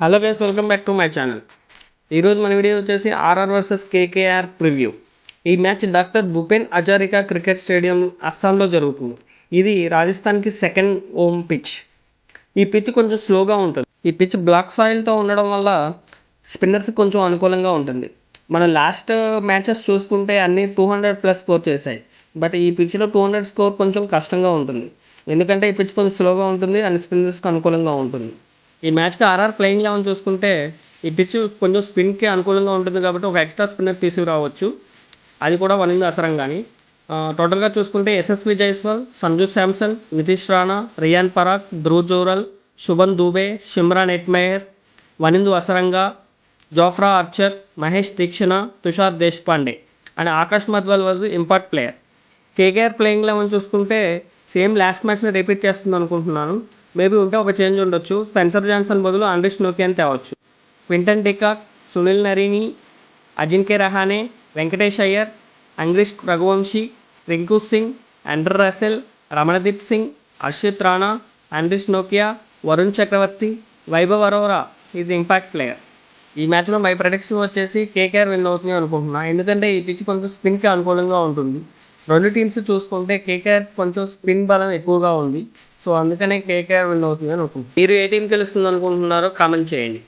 Hello guys welcome back to my channel ఈరోజు మన video వచ్చేసి ఆర్ఆర్ వర్సెస్ కేకేఆర్ ప్రివ్యూ ఈ match doctor Bhupen Hazarika cricket stadium అస్సాంలో జరుగుతుంది. ఇది రాజస్థాన్కి సెకండ్ హోమ్ పిచ్ ఈ పిచ్ కొంచెం స్లోగా ఉంటుంది. ఈ పిచ్ బ్లాక్ సాయిల్తో ఉండడం వల్ల స్పిన్నర్స్ కొంచెం అనుకూలంగా ఉంటుంది. మనం లాస్ట్ మ్యాచెస్ చూసుకుంటే అన్ని టూ హండ్రెడ్ ప్లస్ స్కోర్ చేశాయి. బట్ ఈ పిచ్లో టూ హండ్రెడ్ స్కోర్ కొంచెం కష్టంగా ఉంటుంది. ఎందుకంటే ఈ పిచ్ కొంచెం స్లోగా ఉంటుంది అండ్ స్పిన్నర్స్కి అనుకూలంగా ఉంటుంది. ఈ మ్యాచ్కి ఆర్ఆర్ ప్లేయింగ్ లెవెన్ చూసుకుంటే ఈ పిచ్ కొంచెం స్పిన్కి అనుకూలంగా ఉంటుంది కాబట్టి ఒక ఎక్స్ట్రా స్పిన్నర్ తీసుకురావచ్చు. అది కూడా వనింది అసరం కానీ. టోటల్గా చూసుకుంటే Yashasvi Jaiswal Sanju Samson Nitish Rana Riyan Parag Dhruv Jurel Shubham Dubey Shimron Hetmyer Wanindu Hasaranga Jofra Archer Maheesh Theekshana Tushar Deshpande. And Akash Madhwal was impact player. KKR playing eleven చూసుకుంటే same last మ్యాచ్ని repeat చేస్తుంది అనుకుంటున్నాను maybe ఉంటే ఒక change ఉండొచ్చు. Spencer Johnson బదులు Anrich అని తేవచ్చు. Quinton de Kock Sunil Narine Ajinkya Rahane Venkatesh Iyer Angkrish Raghuvanshi Rinku Singh Andre Russell Ramandeep Singh Harshit Rana Anrich Nokia Varun Chakravarthy Vaibhav Arora is impact player. ఈ మ్యాచ్లో my prediction వచ్చేసి KKR win అవుతుంది అనుకుంటున్నాను ఎందుకంటే ఈ pitch కొంచెం స్పిన్కి అనుకూలంగా ఉంటుంది. రెండు టీమ్స్ చూసుకుంటే కేకేఆర్ కొంచెం స్పిన్ బలం ఎక్కువగా ఉంది. సో అందుకనే కేకేఆర్ విన్ అవుతుంది అనుకుంటున్నాను. మీరు ఏ టీం గెలుస్తుంది అనుకుంటున్నారో కామెంట్ చేయండి.